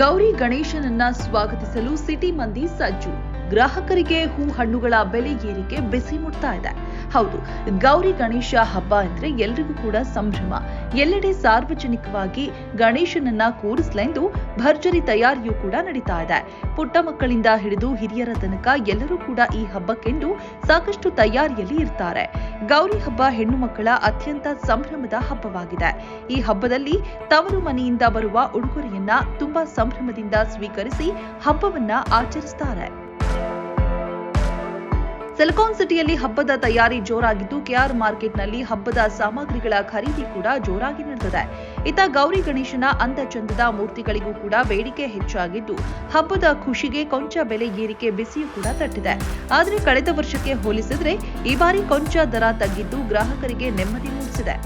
ಗೌರಿ ಗಣೇಶನನ್ನ ಸ್ವಾಗತಿಸಲು ಸಿಟಿ ಮಂದಿ ಸಜ್ಜು. ಗ್ರಾಹಕರಿಗೆ ಹೂ ಹಣ್ಣುಗಳ ಬೆಲೆ ಏರಿಕೆ ಬಿಸಿ ಮುಟ್ತಾ ಇದೆ. ಹೌದು, ಗೌರಿ ಗಣೇಶ ಹಬ್ಬ ಅಂದ್ರೆ ಎಲ್ರಿಗೂ ಕೂಡ ಸಂಭ್ರಮ. ಎಲ್ಲೆಡೆ ಸಾರ್ವಜನಿಕವಾಗಿ ಗಣೇಶನನ್ನ ಕೂರಿಸಲೆಂದು ಭರ್ಜರಿ ತಯಾರಿಯೂ ಕೂಡ ನಡೀತಾ ಇದೆ. ಪುಟ್ಟ ಮಕ್ಕಳಿಂದ ಹಿಡಿದು ಹಿರಿಯರ ತನಕ ಎಲ್ಲರೂ ಕೂಡ ಈ ಹಬ್ಬಕ್ಕೆಂದು ಸಾಕಷ್ಟು ತಯಾರಿಯಲ್ಲಿ ಇರ್ತಾರೆ. ಗೌರಿ ಹಬ್ಬ ಹೆಣ್ಣು ಮಕ್ಕಳ ಅತ್ಯಂತ ಸಂಭ್ರಮದ ಹಬ್ಬವಾಗಿದೆ. ಈ ಹಬ್ಬದಲ್ಲಿ ತವರು ಮನೆಯಿಂದ ಬರುವ ಉಡುಗೊರೆಯನ್ನ ತುಂಬಾ ಸಂಭ್ರಮದಿಂದ ಸ್ವೀಕರಿಸಿ ಹಬ್ಬವನ್ನ ಆಚರಿಸ್ತಾರೆ. ಸಿಲಿಕಾನ್ ಸಿಟಿಯಲ್ಲಿ ಹಬ್ಬದ ತಯಾರಿ ಜೋರಾಗಿದ್ದು, ಕೆಆರ್ ಮಾರ್ಕೆಟ್ನಲ್ಲಿ ಹಬ್ಬದ ಸಾಮಗ್ರಿಗಳ ಖರೀದಿ ಕೂಡ ಜೋರಾಗಿ ನಡೆದಿದೆ. ಇತ್ತ ಗೌರಿ ಗಣೇಶನ ಚಂದದ ಮೂರ್ತಿಗಳಿಗೂ ಕೂಡ ಬೇಡಿಕೆ ಹೆಚ್ಚಾಗಿದ್ದು, ಹಬ್ಬದ ಖುಷಿಗೆ ಕೊಂಚ ಬೆಲೆ ಏರಿಕೆ ಬಿಸಿಯೂ ಕೂಡ ತಟ್ಟಿದೆ. ಆದರೆ ಕಳೆದ ವರ್ಷಕ್ಕೆ ಹೋಲಿಸಿದ್ರೆ, ಈ ಬಾರಿ ಕೊಂಚ ದರ ತಗ್ಗಿದ್ದು ಗ್ರಾಹಕರಿಗೆ ನೆಮ್ಮದಿ ಮೂಡಿಸಿದೆ.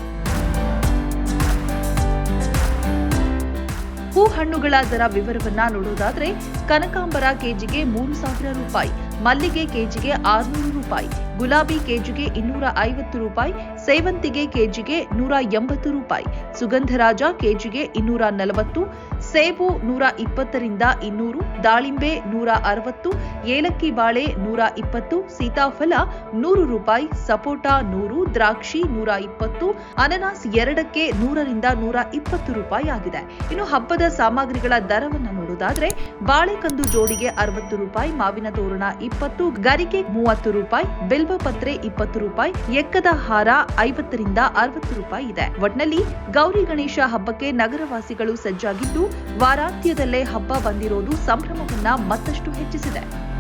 ಹೂ ಹಣ್ಣುಗಳ ದರ ವಿವರವನ್ನ ನೋಡೋದಾದ್ರೆ, ಕನಕಾಂಬರ ಕೆಜಿಗೆ ಮೂರು ಸಾವಿರ ರೂಪಾಯಿ ಮಲ್ಲಿಗೆ ಕೆಜಿಗೆ ಆರುನೂರು ರೂಪಾಯಿ, ಗುಲಾಬಿ ಕೆಜಿಗೆ ಇನ್ನೂರ ಐವತ್ತು ರೂಪಾಯಿ, ಸೇವಂತಿಗೆ ಕೆಜಿಗೆ ನೂರ ಎಂಬತ್ತು ರೂಪಾಯಿ, ಸುಗಂಧರಾಜ ಕೆಜಿಗೆ ಇನ್ನೂರ ನಲವತ್ತು, ಸೇಬು ನೂರ ಇಪ್ಪತ್ತರಿಂದ ಇನ್ನೂರು, ದಾಳಿಂಬೆ ನೂರ ಅರವತ್ತು, ಏಲಕ್ಕಿ ಬಾಳೆ ನೂರ ಇಪ್ಪತ್ತು, ಸೀತಾಫಲ ನೂರು ರೂಪಾಯಿ, ಸಪೋಟ ನೂರು, ದ್ರಾಕ್ಷಿ ನೂರ ಇಪ್ಪತ್ತು, ಅನನಾಸ್ ಎರಡಕ್ಕೆ ನೂರರಿಂದ ನೂರ ಇಪ್ಪತ್ತು ರೂಪಾಯಿ ಆಗಿದೆ. ಇನ್ನು ಹಬ್ಬದ ಸಾಮಗ್ರಿಗಳ ದರವನ್ನ ನೋಡೋದಾದ್ರೆ ಬಾಳೆಕಂದು ಜೋಡಿಗೆ ಅರವತ್ತು ರೂಪಾಯಿ, ಮಾವಿನ ತೋರಣ ಇಪ್ಪತ್ತು, ಗರಿಕೆ ಮೂವತ್ತು ರೂಪಾಯಿ ಬಿಲ್ವಪತ್ರೆ ಇಪ್ಪತ್ತು ರೂಪಾಯಿ, ಎಕ್ಕದ ಹಾರ ಐವತ್ತರಿಂದ ಅರವತ್ತು ರೂಪಾಯಿ ಇದೆ. ಒಟ್ನಲ್ಲಿ, ಗೌರಿ ಗಣೇಶ ಹಬ್ಬಕ್ಕೆ ನಗರವಾಸಿಗಳು ಸಜ್ಜಾಗಿದ್ದು, ವಾರಾಂತ್ಯದಲ್ಲೇ ಹಬ್ಬ ಬಂದಿರೋದು ಸಂಭ್ರಮವನ್ನ ಮತ್ತಷ್ಟು ಹೆಚ್ಚಿಸಿದೆ.